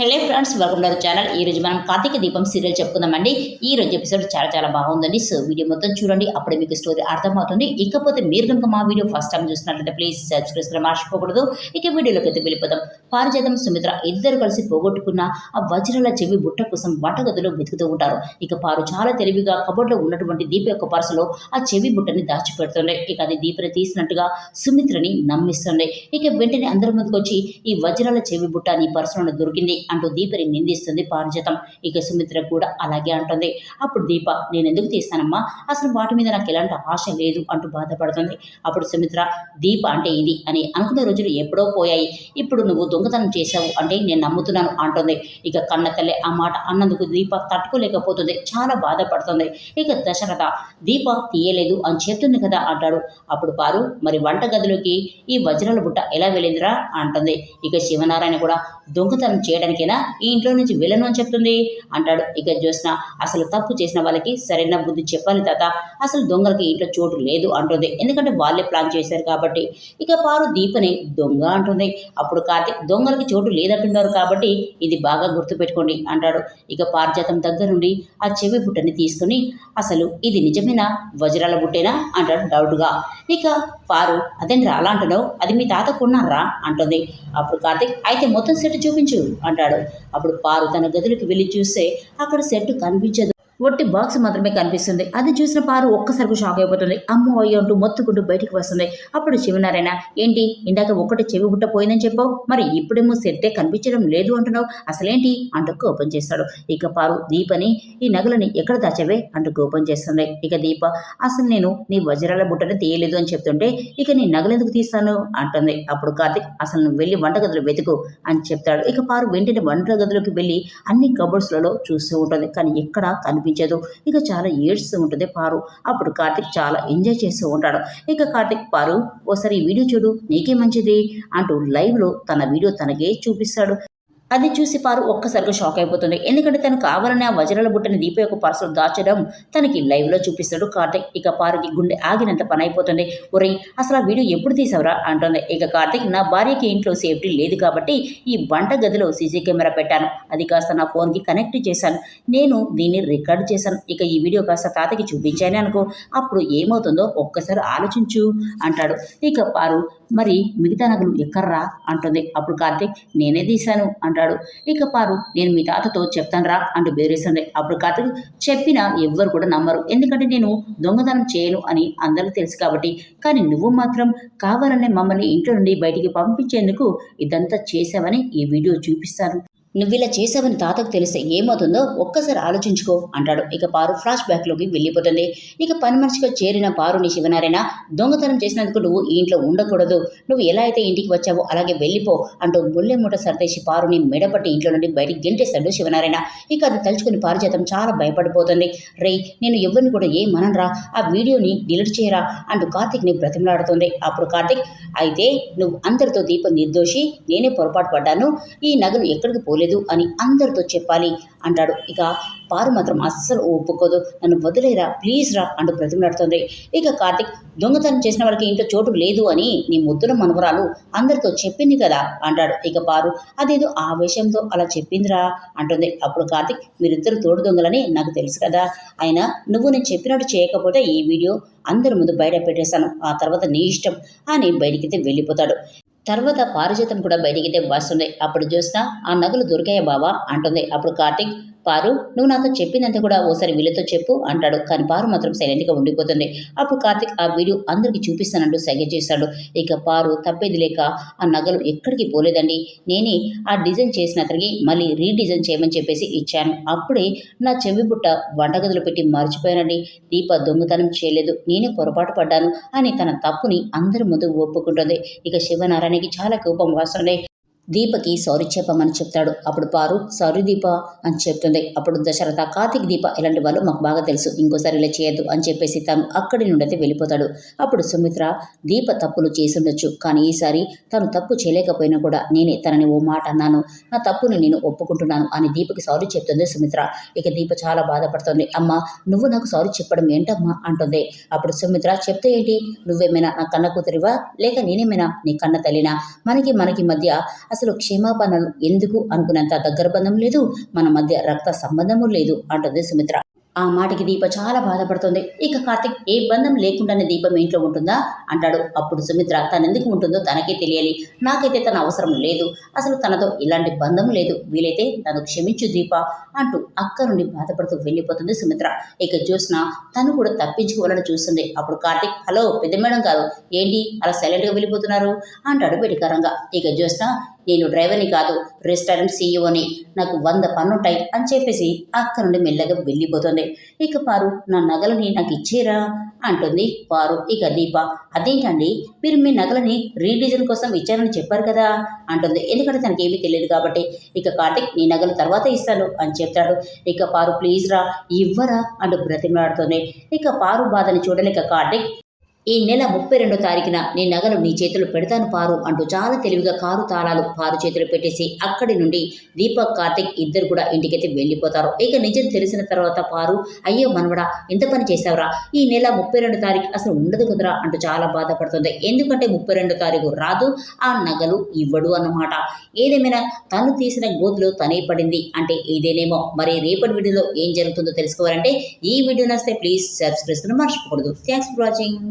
Hello friends welcome to channel. ఈ రోజు మనం కార్తీక దీపం సీరియల్ చెప్పుకుందామండి. ఈ రోజు ఎపిసోడ్ చాలా చాలా బాగుందండి. సో వీడియో మొత్తం చూడండి. అప్పుడే మీకు స్టోరీ అర్థమవుతుంది. ఇకపోతే మీరు కనుక మా వీడియో ఫస్ట్ టైం చూసినట్లయితే ప్లీజ్ సబ్స్క్రైబ్ మర్చిపోకూడదు. ఇక వీడియోలోకి అయితే వెళ్ళిపోతాం పారిజాతం సుమిత్ర ఇద్దరు కలిసి పోగొట్టుకున్న ఆ వజ్రాల చెవి బుట్ట కోసం వంటగదిలో వెతుకుతూ ఉంటారు. ఇక పారు చాలా తెలివిగా కబోర్డ్లో ఉన్నటువంటి దీప యొక్క పర్సులో ఆ చెవి బుట్టని దాచిపెడుతుంది. ఇక అది దీపని తీసినట్టుగా సుమిత్రని నమ్మిస్తుంది. ఇక వెంటనే అందరి ముందుకు వచ్చి ఈ వజ్రాల చెవి బుట్ట నీ పర్సులో దొరికింది అంటూ దీపని నిందిస్తుంది పారిజాతం. ఇక సుమిత్ర కూడా అలాగే అంటుంది. అప్పుడు దీప నేను ఎందుకు తీస్తానమ్మా? అసలు వాటి మీద నాకు ఎలాంటి ఆశ లేదు అంటూ బాధపడుతుంది. అప్పుడు సుమిత్ర దీప అంటే ఇది అని అనుకున్న రోజులు ఎప్పుడో పోయాయి. ఇప్పుడు నువ్వు దొంగతనం చేశావు అంటే నేను నమ్ముతున్నాను అంటుంది. ఇక కన్న తల్లి ఆ మాట అన్నందుకు దీప తట్టుకోలేకపోతుంది. చాలా బాధపడుతుంది. ఇక దశరథ దీప తీయలేదు అని చెప్తుంది కదా అంటాడు. అప్పుడు పారు మరి వంట గదిలోకి ఈ వజ్రాల బుట్ట ఎలా వెళ్ళిందిరా? అంటుంది. ఇక శివనారాయణ కూడా దొంగతనం చేయడానికైనా? ఈ ఇంట్లో నుంచి వెళ్ళను అని చెప్తుంది. అంటాడు. ఇక జ్యోత్స్న అసలు తప్పు చేసిన వాళ్ళకి సరైన బుద్ధి చెప్పాలి తాత. అసలు దొంగలకి ఇంట్లో చోటు లేదు అంటుంది. ఎందుకంటే వాళ్ళే ప్లాన్ చేశారు కాబట్టి. ఇక పారు దీపని దొంగ అంటుంది. అప్పుడు కార్తీక్ దొంగలకి చోటు లేదంటున్నారు కాబట్టి ఇది బాగా గుర్తుపెట్టుకోండి అంటాడు. ఇక పారిజాతం దగ్గర నుండి ఆ చెవి బుట్టని తీసుకుని అసలు ఇది నిజమేనా? వజ్రాల బుట్టేనా? అంటాడు డౌట్గా. ఇక పారు అదేంట్రా అలా అంటున్నావు? అది మీ తాత కొన్నారా? అంటుంది. అప్పుడు కార్తీక్ అయితే మొత్తం సెట్ చూపించు అంటాడు. అప్పుడు పారు తన గదిలోకి వెళ్ళి చూస్తే అక్కడ సెట్ కనిపించదు. ఒట్టి బాక్స్ మాత్రమే కనిపిస్తుంది. అది చూసిన పారు ఒక్కసారి షాక్ అయిపోతుంది. అమ్మో అయ్యో అంటూ మొత్తుకుంటూ బయటికి వస్తుంది. అప్పుడు శివనారాయణ ఏంటి? ఇందాక ఒక్కటి చెవి బుట్ట పోయిందని చెప్పావు? మరి ఇప్పుడేమో సెట్టే కనిపించడం లేదు అంటున్నావు. అసలేంటి? అంటూ కోపం చేస్తాడు. ఇక పారు దీపని ఈ నగలని ఎక్కడ దాచవే? అంటూ కోపం చేస్తుంది. ఇక దీప అసలు నేను నీ వజ్రాల బుట్టని తీయలేదు అని చెప్తుంటే ఇక నీ నగలు ఎందుకు తీస్తాను? అంటుంది. అప్పుడు కార్తిక్ అసలు నువ్వు వెళ్ళి వంటగదిలో వెతుకు అని చెప్తాడు. ఇక పారు వెంటనే వంటగదిలోకి వెళ్ళి అన్ని కబోర్డ్స్లలో చూస్తూ ఉంటుంది. కానీ ఎక్కడ కనిపించదు ఇక చాలా ఏడుస్తూ ఉంటుంది పారు. అప్పుడు కార్తిక్ చాలా ఎంజాయ్ చేస్తూ ఉంటాడు. ఇక కార్తిక్ పారు ఓసారి ఈ వీడియో చూడు నీకే మంచిది అంటూ లైవ్లో తన వీడియో తనకే చూపిస్తాడు. అది చూసి పారు ఒక్కసారిగా షాక్ అయిపోతుంది. ఎందుకంటే తను కావాలని ఆ వజ్రాల బుట్టని దీప యొక్క పర్సులు దాచడం తనకి లైవ్లో చూపిస్తాడు కార్తిక్. ఇక పారుకి గుండె ఆగినంత పని అయిపోతుంది. ఒరే అసలు ఆ వీడియో ఎప్పుడు తీసావురా? అంటుంది. ఇక కార్తిక్ నా భార్యకి ఇంట్లో సేఫ్టీ లేదు కాబట్టి ఈ వంట గదిలో సీసీ కెమెరా పెట్టాను. అది కాస్త నా ఫోన్కి కనెక్ట్ చేశాను. నేను దీన్ని రికార్డ్ చేశాను. ఇక ఈ వీడియో కాస్త తాతకి చూపించాను అనుకో. అప్పుడు ఏమవుతుందో ఒక్కసారి ఆలోచించు అంటాడు. ఇక పారు మరి మిగతా నగలు ఎక్కర్రా అంటుంది. అప్పుడు కార్తిక్ నేనే తీశాను అంటాడు. ఇక పారు నేను మీ తాతతో చెప్తాను రా అంటూ బెదిరిస్తుంది. అప్పుడు కార్తీక్ చెప్పినా ఎవ్వరు కూడా నమ్మరు. ఎందుకంటే నేను దొంగతనం చేయను అని అందరికీ తెలుసు కాబట్టి. కానీ నువ్వు మాత్రం కావాలనే మమ్మల్ని ఇంట్లో నుండి బయటికి పంపించేందుకు ఇదంతా చేశావని ఈ వీడియో చూపిస్తాను నువ్వు ఇలా చేసావని తాతకు తెలిస్తే ఏమవుతుందో ఒక్కసారి ఆలోచించుకో అంటాడు. ఇక పారు ఫ్లాష్ బ్యాక్లోకి వెళ్ళిపోతుంది. ఇక పని మనిషిగా చేరిన పారుని శివనారాయణ దొంగతనం చేసినందుకు నువ్వు ఈ ఇంట్లో ఉండకూడదు. నువ్వు ఎలా అయితే ఇంటికి వచ్చావో అలాగే వెళ్ళిపో అంటూ ముల్లె మూట సర్దేసి పారుని మెడపట్టి ఇంట్లో నుండి బయటికి గెంటేస్తాడు శివనారాయణ. ఇక అది తలుచుకుని పారు పారిజాతం చాలా భయపడిపోతుంది. రే నేను ఎవరిని కూడా ఏమనరా ఆ వీడియోని డిలీట్ చేయరా? అంటూ కార్తిక్ని బ్రతిమలాడుతుంది. అప్పుడు కార్తిక్ అయితే నువ్వు అందరితో దీపం నిర్దోషి నేనే పొరపాటు పడ్డాను. ఈ నగలు ఎక్కడికి పోలేదు అని అందరితో చెప్పాలి అంటాడు. ఇక పారు మాత్రం అస్సలు ఒప్పుకోదు. నన్ను వదిలేరా? ప్లీజ్ రా అంటూ బ్రతిమలాడుతుంది. ఇక కార్తిక్ దొంగతనం చేసిన వాళ్ళకి ఇంట్లో చోటు లేదు అని నీ ముద్దుల మనవరాలు అందరితో చెప్పింది కదా అంటాడు. ఇక పారు అదేదో ఆవేశంతో అలా చెప్పిందిరా అంటుంది. అప్పుడు కార్తిక్ మీరిద్దరు తోడు దొంగలని నాకు తెలుసు కదా. అయినా నువ్వు నేను చెప్పినట్టు చేయకపోతే ఈ వీడియో అందరి ముందు బయట పెట్టేశాను. ఆ తర్వాత నీ ఇష్టం అని బయటికి వెళ్ళిపోతాడు. తర్వాత పారిజాతం కూడా బయటికి వస్తుంది అప్పుడు చూస్తా ఆ నగలు దొరికాయా బావా? అంటుంది. అప్పుడు కార్తీక్ పారు నువ్వు నాతో చెప్పిందంతా కూడా ఓసారి వీళ్ళతో చెప్పు అంటాడు. కానీ పారు మాత్రం సైలెంట్గా ఉండిపోతుంది. అప్పుడు కార్తిక్ ఆ వీడియో అందరికీ చూపిస్తానంటూ సైగ చేస్తాడు. ఇక పారు తప్పేది లేక ఆ నగలు ఎక్కడికి పోలేదండి. నేనే ఆ డిజైన్ చేసిన అతనికి మళ్ళీ రీడిజైన్ చేయమని చెప్పేసి ఇచ్చాను. అప్పుడే నా చెవి బుట్ట వంటగదిలో పెట్టి మర్చిపోయానండి. దీప దొంగతనం చేయలేదు. నేనే పొరపాటు పడ్డాను అని తన తప్పుని అందరి ముందు ఒప్పుకుంటుంది. ఇక శివనారాయణకి చాలా కోపం వస్తుంది. దీపకి సారీ చెప్పమని చెప్తాడు. అప్పుడు పారు సారీ దీప అని చెప్తుంది. అప్పుడు దశరథ కార్తిక్ దీప ఇలాంటి వాళ్ళు మాకు బాగా తెలుసు. ఇంకోసారి ఇలా చేయొద్దు అని చెప్పేసి తను అక్కడి నుండి అయితే వెళ్ళిపోతాడు. అప్పుడు సుమిత్ర దీప తప్పులు చేసుండొచ్చు. కానీ ఈసారి తను తప్పు చేయలేకపోయినా కూడా నేనే తనని ఓ మాట అన్నాను. నా తప్పుని నేను ఒప్పుకుంటున్నాను అని దీపకి సారీ చెప్తుంది సుమిత్ర. ఇక దీప చాలా బాధపడుతుంది. అమ్మ నువ్వు నాకు సారీ చెప్పడం ఏంటమ్మా? అంటుంది. అప్పుడు సుమిత్ర చెప్తే ఏంటి? నువ్వేమైనా నా కన్న కూతురివా? లేక నేనేమైనా నీ కన్న తల్లినా? మనకి మనకి మధ్య అసలు క్షమాపణలు ఎందుకు అనుకున్నంత దగ్గర బంధం లేదు మన మధ్య రక్త సంబంధము లేదు అంటుంది సుమిత్ర. ఆ మాటకి దీప చాలా బాధపడుతుంది. ఇక కార్తిక్ ఏ బంధం లేకుండానే దీపం ఇంట్లో ఉంటుందా? అంటాడు. అప్పుడు సుమిత్ర తను ఎందుకు ఉంటుందో తనకే తెలియాలి. నాకైతే తన అవసరం లేదు. అసలు తనతో ఇలాంటి బంధం లేదు. వీలైతే నన్ను క్షమించు దీప అంటూ అక్క నుండి బాధపడుతూ వెళ్ళిపోతుంది సుమిత్ర. ఇక చూసిన తను కూడా తప్పించుకోవాలని చూస్తుంది. అప్పుడు కార్తిక్ హలో పెద్ద మేడం కాదు ఏంటి? అలా సైలెంట్గా వెళ్ళిపోతున్నారు? అంటాడు వెటికారంగా ఇక చూసిన నేను డ్రైవర్ని కాదు రెస్టారెంట్ సీఈఓని. నాకు వంద పన్నుంటాయి అని చెప్పేసి అక్కడి నుండి మెల్లగా వెళ్ళిపోతుంది. ఇక పారు నా నగలని నాకు ఇచ్చేరా? అంటుంది పారు. ఇక దీప అదేంటండి? మీరు మీ నగలని రీడిజైన్ కోసం ఇచ్చారని చెప్పారు కదా? అంటుంది. ఎందుకంటే తనకి ఏమీ తెలియదు కాబట్టి. ఇక కార్తిక్ నీ నగలు తర్వాత ఇస్తాను అని చెప్తాడు. ఇక పారు ప్లీజ్ రా ఇవ్వరా? అంటూ బ్రతిమలాడుతుంది. ఇక పారు బాధని చూడలేక కార్తిక్ ఈ నెల ముప్పై రెండో తారీఖున నీ నగలు నీ చేతులు పెడతాను పారు అంటూ చాలా తెలివిగా కారు తాళాలు పారు చేతులు పెట్టేసి అక్కడి నుండి దీపక్ కార్తిక్ ఇద్దరు కూడా ఇంటికైతే వెళ్ళిపోతారు. ఇక నిజం తెలిసిన తర్వాత పారు అయ్యో మనవడా ఎంత పని చేసావురా ఈ నెల ముప్పై రెండు తారీఖు అసలు ఉండదు కదరా? అంటూ చాలా బాధపడుతుంది. ఎందుకంటే ముప్పై రెండు తారీఖు రాదు ఆ నగలు ఇవ్వడు అన్నమాట. ఏదేమైనా తను తీసిన గోతులో తనే పడింది అంటే ఇదేనేమో. మరి రేపటి వీడియోలో ఏం జరుగుతుందో తెలుసుకోవాలంటే ఈ వీడియో నస్తే ప్లీజ్ సబ్స్క్రైబ్ మర్చిపోకూడదు. Thanks for watching